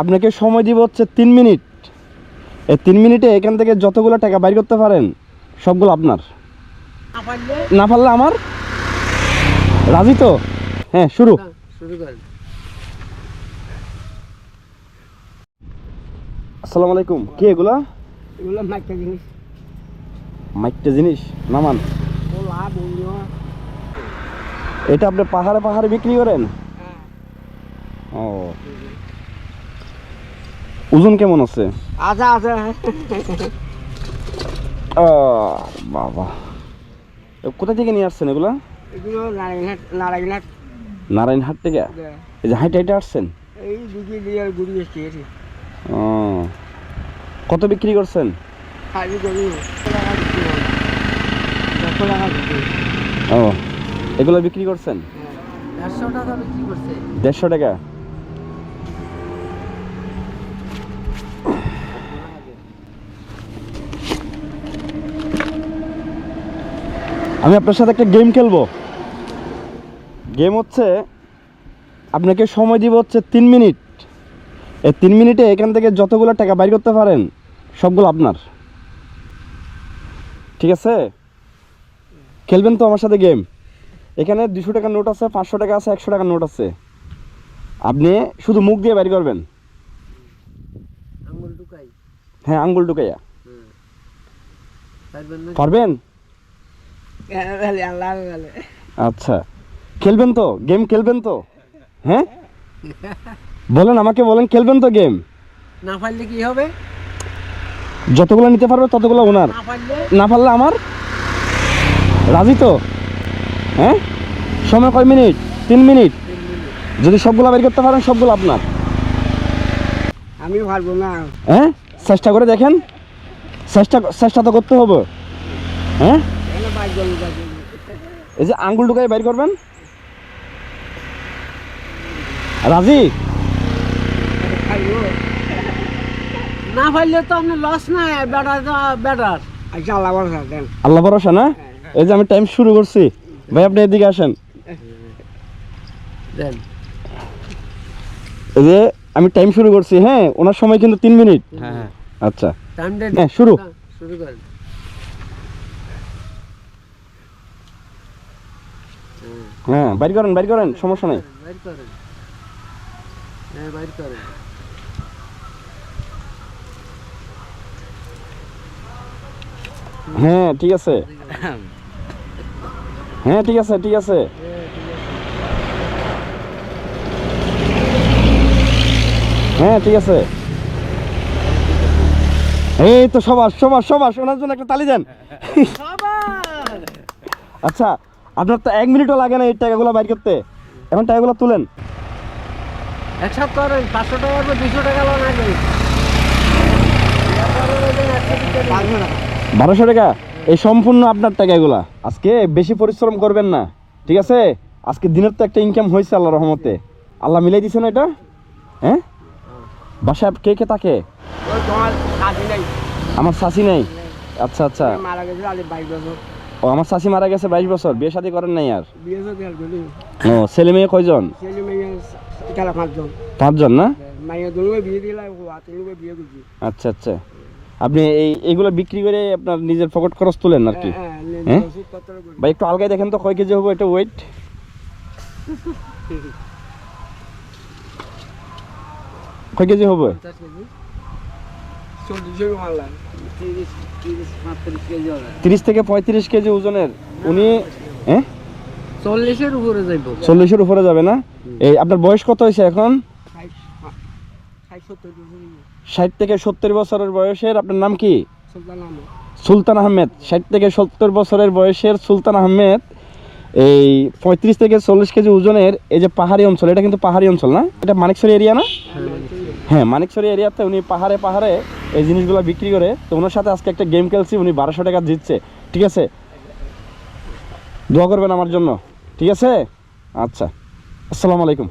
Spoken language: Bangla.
আপনাকে সময় দিব হচ্ছে তিন মিনিট। এই তিন মিনিটে এখান থেকে যতগুলো টাকা বাইর করতে পারেন সবগুলো আপনার। না পারলে আমার? রাজি তো? হ্যাঁ শুরু। আসসালামু আলাইকুম। কি এগুলা? এগুলো মাইকটা জিনিস। মাইকটা জিনিস? নামান। এটা আপনি পাহাড়ে পাহাড়ে বিক্রি করেন? ও। ওজন কেমন আছে? আচ্ছা আচ্ছা। ও বাবা। এ কোথা থেকে নিয়ে আসছেন এগুলা? এগুলো নারায়ণহাট নারায়ণহাট। নারায়ণহাট থেকে? এই যে হাইটে হাইটে আসছেন? এই দিকে দিয়ে ঘুরি এসছি এসে। ও। কত বিক্রি করছেন? হয়। ও এগুলো বিক্রি করছেন? দেড়শো টাকা বিক্রি করছে। দেড়শো টাকা? আমি আপনার সাথে একটা গেম খেলব। গেম হচ্ছে আপনাকে সময় দিব হচ্ছে তিন মিনিট। এই তিন মিনিটে এখান থেকে যতগুলো টাকা বাইর করতে পারেন সবগুলো আপনার। ঠিক আছে? খেলবেন তো আমার সাথে গেম। এখানে দুশো টাকার নোট আছে পাঁচশো টাকা আছে একশো টাকার নোট আছে। আপনি শুধু মুখ দিয়ে বাইর করবেন। হ্যাঁ আঙ্গুল ঢুকাইয়া। পারবেন না পারবেন বেলে আল্লাহ বেলে আচ্ছা। খেলবেন তো? গেম খেলবেন তো? হ্যাঁ? বলেন আমাকে বলেন খেলবেন তো গেম না পারলে কি হবে? যতগুলো নিতে পারবে ততগুলো ওনার না পারলে? আমার? রাজি তো? হ্যাঁ? সময় কয় মিনিট? তিন মিনিট? যদি সবগুলো বের করতে পারেন সবগুলো আপনার। আমি পারব না। হ্যাঁ? চেষ্টা করে দেখেন। চেষ্টা চেষ্টা তো করতে হবে। হ্যাঁ? এই যে আঙ্গুল ঢুকাই বাইর করবেন। রাজি? না পারলে তো আপনি লস না বেটার তো বেটার আচ্ছা আল্লাহ ভরসা দেন। আল্লাহ ভরসা না? এই যে আমি টাইম শুরু করছি। ভাই আপনি এদিকে আসেন। দেন। এই যে আমি টাইম শুরু করছি হ্যাঁ? ওনার সময় কিন্তু তিন মিনিট। হ্যাঁ হ্যাঁ। আচ্ছা। হ্যাঁ, শুরু। শুরু করেন। হ্যাঁ বাইর করেন বাইর করেন সমস্যা নেই। বাইর করেন। হ্যাঁ বাইর করেন। হ্যাঁ ঠিক আছে। হ্যাঁ ঠিক আছে ঠিক আছে। হ্যাঁ ঠিক আছে। এই তো সবাস সবাস সবাস ওনার জন্য একটা তালি দেন। আচ্ছা আপনার তো এক মিনিটও লাগে না এই টাকাগুলো বাইর করতে। এখন টাকাগুলো তুলেন। একসাথে করেন পাঁচশো টাকার পর দুশো টাকা লোন আগে বারোশো টাকা? এই সম্পূর্ণ আপনার টাকা এগুলা আজকে বেশি পরিশ্রম করবেন না ঠিক আছে? আজকে দিনের তো একটা ইনকাম হয়েছে আল্লাহ রহমতে। আল্লাহ মিলাই দিছে না এটা? হ্যাঁ? বাসায় কে কে থাকে? আমার শাশি নেই। আচ্ছা আচ্ছা। মারা গেছিল ও আমার শাশি মারা গেছে বাইশ বছর বিয়ে শাদী করেন নাই আর? বিয়ে ও ছেলে মেয়ে কয়জন? ছেলে মেয়ে খেলা পাঁচজন। পাঁচজন না? মাইয়া দুলুকে বিয়ে দিলাম তিলুকে বিয়ে করছি। আচ্ছা আচ্ছা। আপনি এই এইগুলো বিক্রি করে আপনার নিজের পকেট খরচ তুলেন আর কি? হ্যাঁ হ্যাঁ? ভাই একটু আলগায় দেখেন তো কয় কেজি হবে এটা ওয়েট কয় কেজি হবে পঞ্চাশ কেজি চল্লিশে মারলাম তিরিশ থেকে পঁয়ত্রিশ কেজি ওজনের। উনি হ্যাঁ চল্লিশের উপরে যাইব। চল্লিশের উপরে যাবে না? এই আপনার বয়স কত হয়েছে এখন? ষাট থেকে সত্তর বছরের বয়সের আপনার নাম কি? সুলতান সুলতান আহমেদ। ষাট থেকে সত্তর বছরের বয়সের সুলতান আহমেদ। এই পঁয়ত্রিশ থেকে চল্লিশ কেজি ওজনের এই যে পাহাড়ি অঞ্চল এটা কিন্তু পাহাড়ি অঞ্চল না? এটা মানিকছড়ি এরিয়া না? হ্যাঁ মানিকছড়ি এরিয়াতে উনি পাহাড়ে পাহাড়ে এই জিনিসগুলো বিক্রি করে, তো ওনার সাথে আজকে একটা গেম খেলছি, উনি বারোশো টাকা জিতছে। ঠিক আছে? দোয়া করবেন আমার জন্য। ঠিক আছে? আচ্ছা। আসসালামু আলাইকুম।